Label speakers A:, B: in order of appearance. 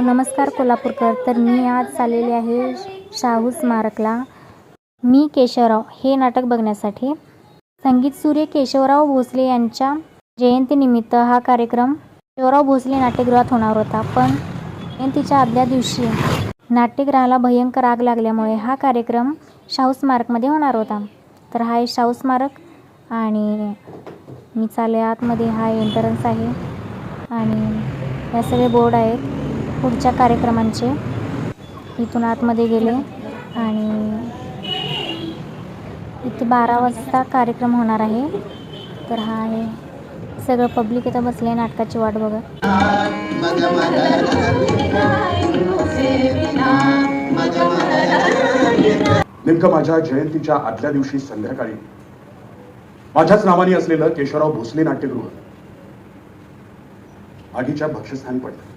A: नमस्कार कोल्हापूरकर. तर मी आज चाललेले आहे शाहू स्मारकला. मी केशवराव. हे नाटक बघण्यासाठी. संगीत सूर्य केशवराव भोसले यांच्या जयंतीनिमित्त हा कार्यक्रम केशवराव भोसले नाट्यगृहात होणार होता. पण जयंतीच्या आदल्या दिवशी नाट्यगृहाला भयंकर आग लागल्यामुळे हा कार्यक्रम शाहू स्मारकमध्ये होणार होता. तर हा आहे शाहू स्मारक आणि मी चालले आतमध्ये. हा एंट्रन्स आहे. आणि या सगळे बोर्ड आहेत. पुढच्या कार्यक्रमांचे. इथून आतमध्ये गेले आणि इथे बारा वाजता कार्यक्रम होणार आहे. तर हा आहे सगळं पब्लिक इथं बसले नाटकाची वाट बघत.
B: नेमकं माझ्या जयंतीच्या आदल्या दिवशी संध्याकाळी माझ्याच नावाने असलेलं केशवराव भोसले नाट्यगृह आगीच्या भक्षस्थानी पडलं.